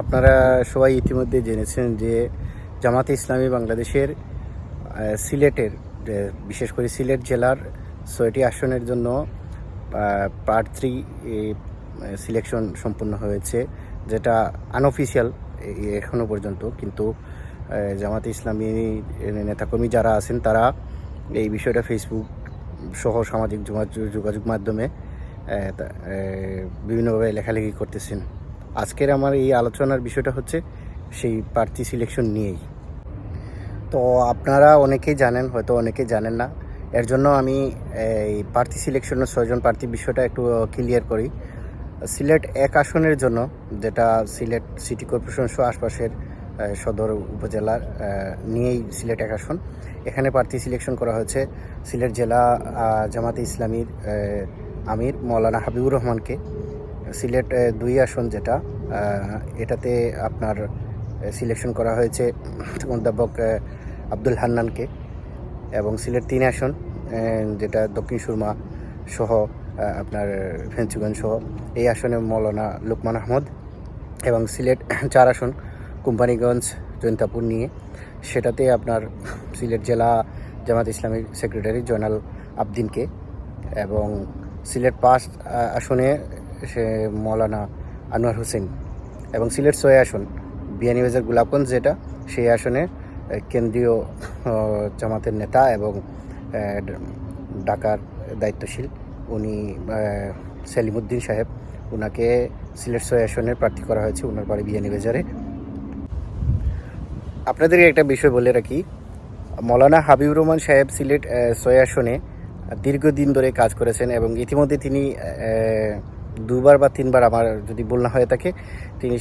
আপনারা সবাই ইতিমধ্যে জেনেছেন যে জামাতে ইসলামী বাংলাদেশের সিলেটের বিশেষ করে সিলেট জেলার ছয়টি আসনের জন্য প্রার্থী সিলেকশন সম্পূর্ণ হয়েছে, যেটা আনঅফিসিয়াল এখনও পর্যন্ত। কিন্তু জামাতে ইসলামী নেতাকর্মী যারা আছেন, তারা এই বিষয়টা ফেসবুক সহ সামাজিক যোগাযোগ মাধ্যমে বিভিন্নভাবে লেখালেখি করতেছেন। আজকের আমার এই আলোচনার বিষয়টা হচ্ছে সেই প্রার্থী সিলেকশন নিয়েই। তো আপনারা অনেকেই জানেন, হয়তো অনেকেই জানেন না, এর জন্য আমি, এই প্রার্থী সিলেকশনের ছয়জন প্রার্থী বিষয়টা একটু ক্লিয়ার করি। সিলেট এক আসনের জন্য, যেটা সিলেট সিটি কর্পোরেশন সহ আশপাশের সদর উপজেলার নিয়েই সিলেট এক আসন। এখানে প্রার্থী সিলেকশন করা হয়েছে সিলেট জেলা জামাতে ইসলামীর আমির মৌলানা হাবিবুর রহমানকে। সিলেট দুই আসন যেটা এটাতে আপনার সিলেকশন করা হয়েছে অধ্যাপক আব্দুল হান্নানকে এবং সিলেট তিন আসন যেটা দক্ষিণ সুরমা সহ আপনার ফেন্সিগঞ্জ সহ, এই আসনে মৌলানা লুকমান আহমদ এবং সিলেট চার আসন, কোম্পানিগঞ্জ, জৈন্তাপুর নিয়ে। সেটাতে আপনার সিলেট জেলা জামাত ইসলামী সেক্রেটারি জয়নাল আবদিনকে এবং সিলেট পাঁচ আসনে সে মৌলানা আনোয়ার হোসেন এবং সিলেট ছয় আসন বিয়ানীবাজার গোলাপগঞ্জ যেটা সেই আসনে কেন্দ্রীয় জামাতের নেতা এবং আহ, ড- ঢাকার দায়িত্বশীল উনি সেলিমুদ্দিন সাহেব। ওনাকে সিলেট ছয় আসনের প্রার্থী করা হয়েছে ওনার বাড়ি বিয়ানীবাজারে আপনাদেরকে একটা বিষয় বলে রাখি মৌলানা হাবিবুর রহমান সাহেব সিলেট ছয় আসনে দীর্ঘদিন ধরে কাজ করেছেন এবং ইতিমধ্যে তিনি দুবার বা তিনবার আমার যদি ভুল না হয়ে থাকে, তিনি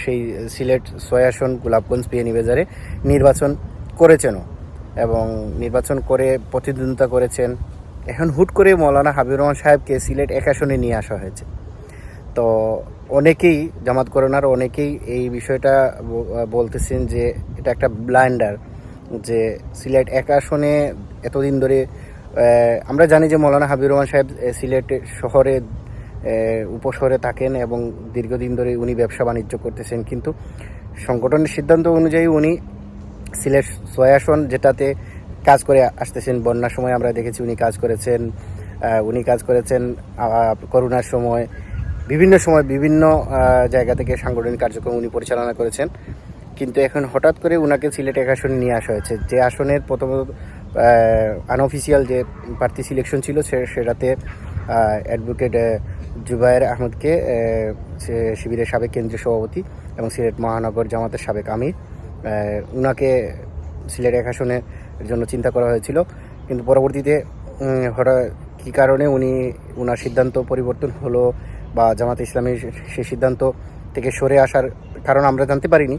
সেই সিলেট ছয় আসন গোলাপগঞ্জ বিয়ানীবাজারে নির্বাচন করেছেনও এবং নির্বাচন করে প্রতিদ্বন্দ্বিতা করেছেন। এখন হুট করে মৌলানা হাবিবুর রহমান সাহেবকে সিলেট এক আসনে নিয়ে আসা হয়েছে। তো অনেকেই, জামাত করোনার অনেকেই এই বিষয়টা বলতেছেন যে এটা একটা ব্লাইন্ডার, যে সিলেট এক আসনে এতদিন ধরে আমরা জানি যে মৌলানা হাবিবুর রহমান সাহেব সিলেট শহরে উপশহরে থাকেন এবং দীর্ঘদিন ধরে উনি ব্যবসা বাণিজ্য করতেছেন। কিন্তু সংগঠনের সিদ্ধান্ত অনুযায়ী উনি সিলেট ছয় আসন যেটাতে কাজ করে আসতেছেন, বন্যার সময় আমরা দেখেছি উনি কাজ করেছেন উনি কাজ করেছেন করোনার সময়, বিভিন্ন সময় বিভিন্ন জায়গা থেকে সাংগঠনিক কার্যক্রম উনি পরিচালনা করেছেন। কিন্তু এখন হঠাৎ করে উনাকে সিলেট এক আসনে নিয়ে আসা হয়েছে। যে আসনের প্রথমত আনঅফিসিয়াল যে প্রার্থী সিলেকশন ছিল সে, সেটাতে অ্যাডভোকেট জুবায়ের আহমদকে শিবিরের সাবেক কেন্দ্রীয় সভাপতি এবং সিলেট মহানগর জামাতের সাবেক আমির। উনাকে সিলেট এক আসনের জন্য চিন্তা করা হয়েছিল। কিন্তু পরবর্তীতে হঠাৎ কী কারণে উনি, উনার সিদ্ধান্ত পরিবর্তন হলো বা জামাত ইসলামী সেই সিদ্ধান্ত থেকে সরে আসার কারণ আমরা জানতে পারিনি।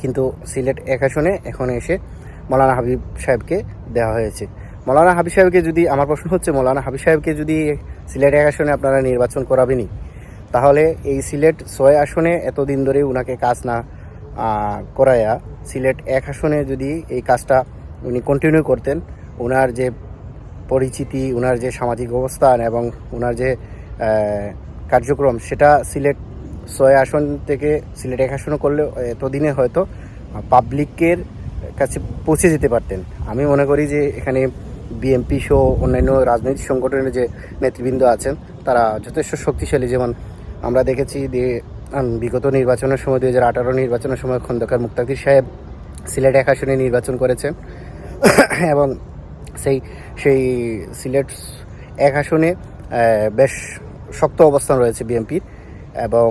কিন্তু সিলেট এক আসনে এখন এসে মৌলানা হাবিব সাহেবকে দেওয়া হয়েছে। মৌলানা হাবিব সাহেবকে যদি, আমার প্রশ্ন হচ্ছে, মৌলানা হাবিব সাহেবকে যদি সিলেট এক আসনে আপনারা নির্বাচন করাবেনই, তাহলে এই সিলেট ছয় আসনে এতদিন ধরে উনাকে কাজ না করায়া সিলেট এক আসনে যদি এই কাজটা উনি কন্টিনিউ করতেন ওনার যে পরিচিতি ওনার যে সামাজিক অবস্থান এবং ওনার যে কার্যক্রম, সেটা সিলেট ছয় আসন থেকে সিলেট এক আসনও করলে এতদিনে হয়তো পাবলিকের কাছে পৌঁছে যেতে পারতেন। আমি মনে করি যে এখানে বিএমপি সহ অন্যান্য রাজনৈতিক সংগঠনের যে নেতৃবৃন্দ আছেন, তারা যথেষ্ট শক্তিশালী। যেমন আমরা দেখেছি যে বিগত নির্বাচনের সময়, দুই হাজার নির্বাচনের সময় খন্দকার মুক্তাদির সাহেব সিলেট এক আসনে নির্বাচন করেছেন। এবং সেই সেই সিলেট এক আসনে বেশ শক্ত অবস্থান রয়েছে বিএনপির এবং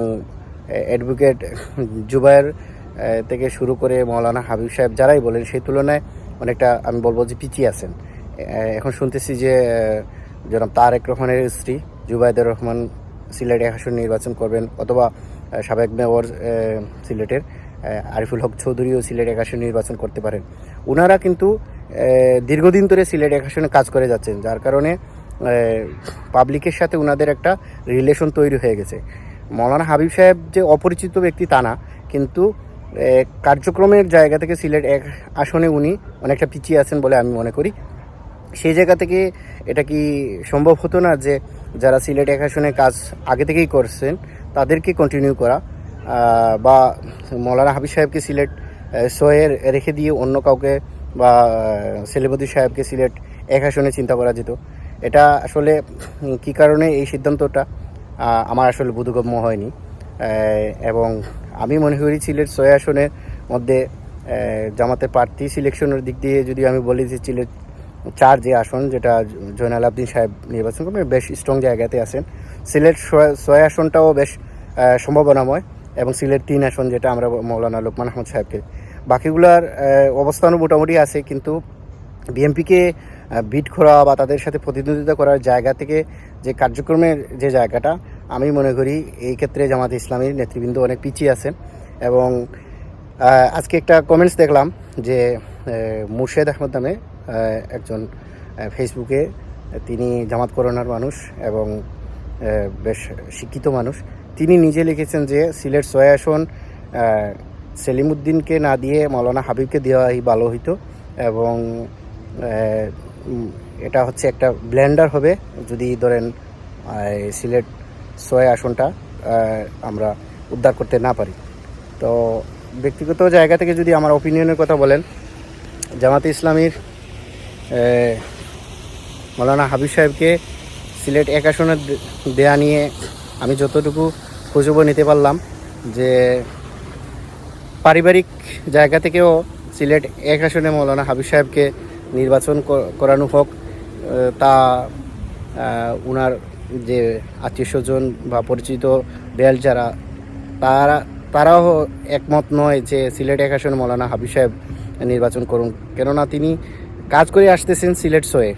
অ্যাডভোকেট জুবায়ের থেকে শুরু করে মৌলানা হাবিব সাহেব যারাই বলেন, সেই তুলনায় অনেকটা, আমি বলব যে পিছিয়ে আছেন। এখন শুনতেছি যে জনাব তারেক রহমানের স্ত্রী জুবাইদুর রহমান সিলেট আসন নির্বাচন করবেন অথবা সাবেক মেয়র সিলেটের আরিফুল হক চৌধুরীও সিলেট এক আসন নির্বাচন করতে পারেন। ওনারা কিন্তু দীর্ঘদিন ধরে সিলেট এক আসনে কাজ করে যাচ্ছেন, যার কারণে পাবলিকের সাথে ওনাদের একটা রিলেশন তৈরি হয়ে গেছে। মৌলানা হাবিব সাহেব যে অপরিচিত ব্যক্তি তা না, কিন্তু কার্যক্রমের জায়গা থেকে সিলেট এক আসনে উনি অনেকটা পিছিয়ে আছেন বলে আমি মনে করি। সেই জায়গা থেকে এটা কি সম্ভব হতো না যে যারা সিলেট এক আসনে কাজ আগে থেকেই করছেন তাদেরকে কন্টিনিউ করা? বা মৌলানা হাবিব সাহেবকে সিলেট আহ, সোয়ে রেখে দিয়ে অন্য কাউকে বা সেলিমুদ্দিন সাহেবকে সিলেট এক আসনে চিন্তা করা যেত। এটা আসলে কী কারণে এই সিদ্ধান্তটা? আমার আসলে বোধগম্য হয়নি। এবং আমি মনে করি সিলেট ছয় আসনের মধ্যে জামাতের প্রার্থী সিলেকশনের দিক দিয়ে যদি আমি বলি যে সিলেট চার যে আসন যেটা জয়নাল আবদিন সাহেব নির্বাচন করবেন বেশ স্ট্রং জায়গাতে আছেন। সিলেট ছয়- আসনটাও বেশ সম্ভাবনাময় এবং সিলেট তিন আসন যেটা আমরা মৌলানা লোকমান আহমদ সাহেবকে। বাকিগুলার অবস্থানও মোটামুটি আছে, কিন্তু বিএমপিকে বিট করা বা তাদের সাথে প্রতিদ্বন্দ্বিতা করার জায়গা থেকে যে কার্যক্রমের যে জায়গাটা, আমি মনে করি এই ক্ষেত্রে জামাত ইসলামীর নেতৃবৃন্দ অনেক পিছিয়ে আছেন এবং আজকে একটা কমেন্টস দেখলাম যে মুর্শেদ আহমদ নামে একজন ফেসবুকে তিনি জামাত করোনার মানুষ এবং বেশ শিক্ষিত মানুষ। তিনি নিজে লিখেছেন যে সিলেট ছয় আসন আহ, সেলিমউদ্দিনকে না দিয়ে মৌলানা হাবিবকে দেওয়াই ভালো হইতো এবং এটা হচ্ছে একটা ব্লেন্ডার হবে যদি ধরেন সিলেট ছয় আসনটা আমরা উদ্ধার করতে না পারি। তো ব্যক্তিগত জায়গা থেকে যদি আমার অপিনিয়নের কথা বলেন জামাতে ইসলামীর মৌলানা হাবিব সাহেবকে সিলেট এক আসনে দেয়া নিয়ে আমি যতটুকু খোঁজব নিতে পারলাম যে পারিবারিক জায়গা থেকেও সিলেট এক আসনে মৌলানা হাবিব সাহেবকে নির্বাচন করানো হোক তা উনার যে আত্মীয় স্বজন বা পরিচিত বেল যারা, তারা, তারাও একমত নয় যে সিলেট এক আসনে মৌলানা হাবিব সাহেব নির্বাচন করুন। কেননা তিনি কাজ করে আসতেছেন সিলেট সোয়ে।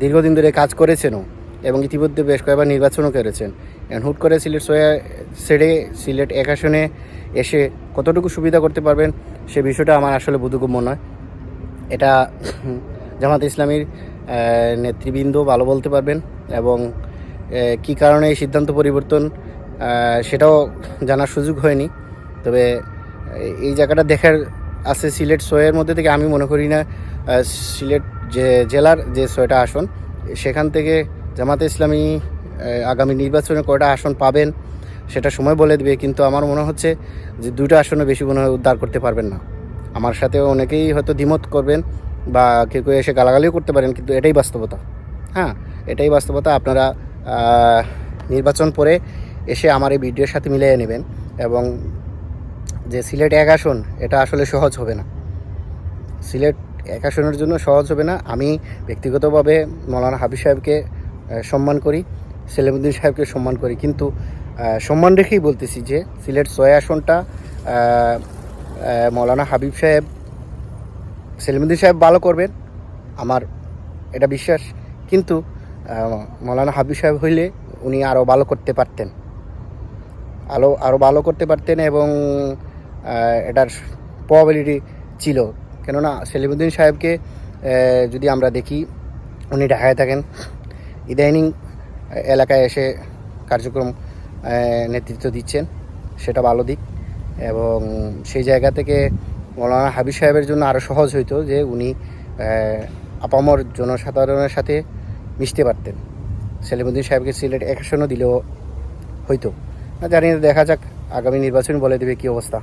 দীর্ঘদিন ধরে কাজ করেছেনও এবং ইতিমধ্যে বেশ কয়েকবার নির্বাচনও করেছেন। এখন হুট করে সিলেট সোয়া ছেড়ে সিলেট এক আসনে এসে কতটুকু সুবিধা করতে পারবেন সে বিষয়টা আমার আসলে বোধগম্য নয়। এটা জামাত ইসলামীর নেতৃবৃন্দ ভালো বলতে পারবেন এবং কী কারণে এই সিদ্ধান্ত পরিবর্তন সেটাও জানার সুযোগ হয়নি। তবে এই জায়গাটা দেখার আছে সিলেট সোয়ের মধ্যে থেকে, আমি মনে করি না সিলেট যে জেলার যে ছয়টা আসন, সেখান থেকে জামাতে ইসলামী আগামী নির্বাচনে কয়টা আসন পাবেন সেটা সময় বলে দেবে, কিন্তু আমার মনে হচ্ছে যে দুটো আসনে বেশি মনে হয় উদ্ধার করতে পারবেন না। আমার সাথে অনেকেই হয়তো দ্বিমত করবেন বা কেউ কেউ এসে গালাগালিও করতে পারেন, কিন্তু এটাই বাস্তবতা। হ্যাঁ এটাই বাস্তবতা, আপনারা নির্বাচন পরে এসে আমার এই ভিডিওর সাথে মিলিয়ে নেবেন এবং যে সিলেট এক আসন, এটা আসলে সহজ হবে না। সিলেট এক আসনের জন্য সহজ হবে না। আমি ব্যক্তিগতভাবে মৌলানা হাবিব সাহেবকে সম্মান করি, সেলিমুদ্দিন সাহেবকে সম্মান করি। কিন্তু সম্মান রেখেই বলতেছি যে সিলেট ছয় আসনটা মৌলানা হাবিব সাহেব, সেলিমুদ্দিন সাহেব ভালো করবেন, আমার এটা বিশ্বাস। কিন্তু মৌলানা হাবিব সাহেব হইলে উনি আরও ভালো করতে পারতেন। আরও আরও ভালো করতে পারতেন এবং এটার প্রবাবিলিটি ছিল। কেননা সেলিমুদ্দিন সাহেবকে যদি আমরা দেখি, উনি ঢাকায় থাকেন। ইদানিং এলাকায় এসে কার্যক্রম নেতৃত্ব দিচ্ছেন। সেটা ভালো দিক। এবং সেই জায়গা থেকে মৌলানা হাবিব সাহেবের জন্য আরও সহজ হইতো যে উনি আপামর জনসাধারণের সাথে মিশতে পারতেন। সেলিমুদ্দিন সাহেবকে সিলেট এক আসনও দিলেও হইতো। জানি দেখা যাক। আগামী নির্বাচন বলে দেবে কী অবস্থা।